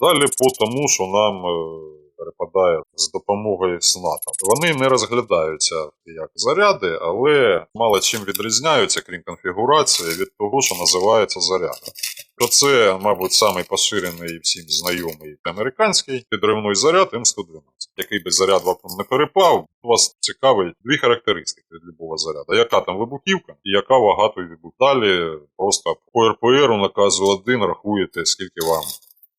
Далі по тому, що нам е, перепадає з допомогою СНАТа. Вони не розглядаються як заряди, але мало чим відрізняються, крім конфігурації, від того, що називається зарядом. То це, мабуть, самий поширений всім знайомий американський підривний заряд М112. Який би заряд вам не перепав, вас цікавить дві характеристики від любого заряду. Яка там вибухівка і яка вага той вибух. Далі просто по РПР наказу 1 рахуєте, скільки вам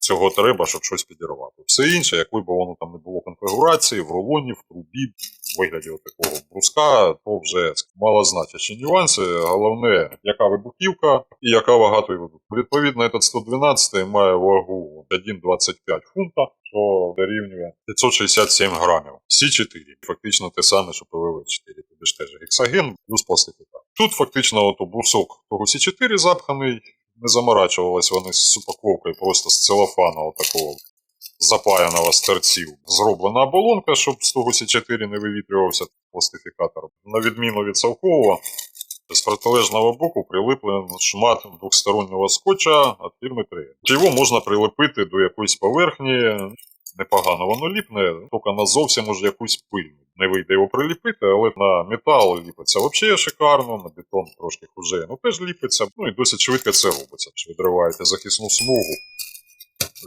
цього треба, щоб щось підірвати. Все інше, якби б воно там не було конфігурації, в рулоні, в трубі, в вигляді такого бруска, то вже малозначущі нюанси. Головне, яка вибухівка і яка вага той вибух. Відповідно, этот 112 має вагу 1,25 фунта, що дорівнює 567 грамів. Сі 4 фактично те саме, що ПВВ-4, тобі ж теж гексаген плюс пластифікат. Тут фактично от брусок того Сі 4 запханий, не заморачувались вони з упаковкою просто з целофану такого запаяного з торців. Зроблена оболонка, щоб з того Сі4 не вивітрювався пластифікатор. На відміну від совкового, з протилежного боку прилиплений шмат двохстороннього скотча від фірми 3. Його можна прилепити до якоїсь поверхні, непогано воно ліпне, тільки на зовсім якусь пильну. Не вийде його приліпити, але на метал ліпиться взагалі шикарно, на бетон трошки хуже, ну теж ліпиться. Ну і досить швидко це робиться. Що Відриваєте захисну смугу,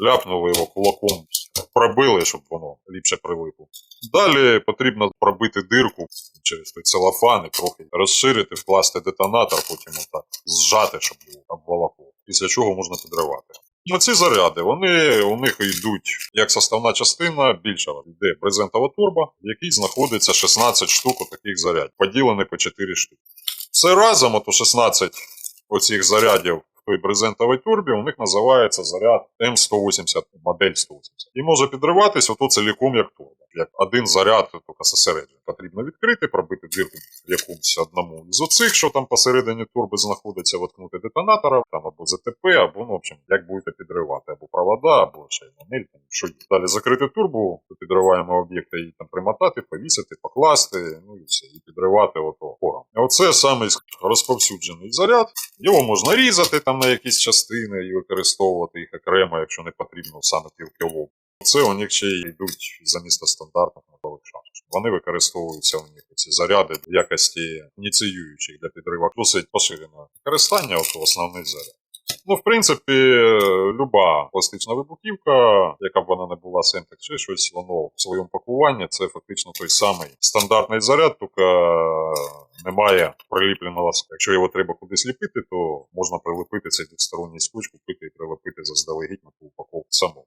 ляпнули його кулаком, пробили, щоб воно ліпше прилипло. Далі потрібно пробити дирку через той целофан і трохи розширити, вкласти детонатор, потім отак зжати, щоб було обволокло. Після чого можна підривати. Ну, ці заряди, вони у них йдуть як составна частина більша йде брезентова турба, в якій знаходиться 16 штук таких зарядів, поділені по 4 штуки. Все разом, ото 16 оцих зарядів в той брезентовій турбі, у них називається заряд М180, модель 180. І може підриватись ото ціліком як турба. Як один заряд, тільки зосереджений. Потрібно відкрити, пробити дірку в якомусь одному з оцих, що там посередині турби знаходиться, воткнути детонатора, там або ЗТП, або, ну, в общем, як будете підривати, або провода, або ще й панель, там, що. Далі закрити турбу, то підриваємо об'єкти і там примотати, повісити, покласти, ну і все, і підривати ото хором. Оце самий розповсюджений заряд. Його можна різати там на якісь частини і використовувати їх окремо, якщо не потрібно саме лоб. Це у них ще й йдуть замість стандартних мотових шашок. Вони використовуються у них ці заряди в якості ініціюючих для підриву. Досить поширене використання, от основний заряд. Ну, в принципі, люба пластична вибухівка, яка б вона не була сентек чи щось, воно в своєму пакуванні це фактично той самий стандартний заряд, тільки немає приліпленого. Якщо його треба кудись ліпити, то можна прилепити цей двосторонній скотч, купити і прилепити заздалегідь на ту упаковку саму.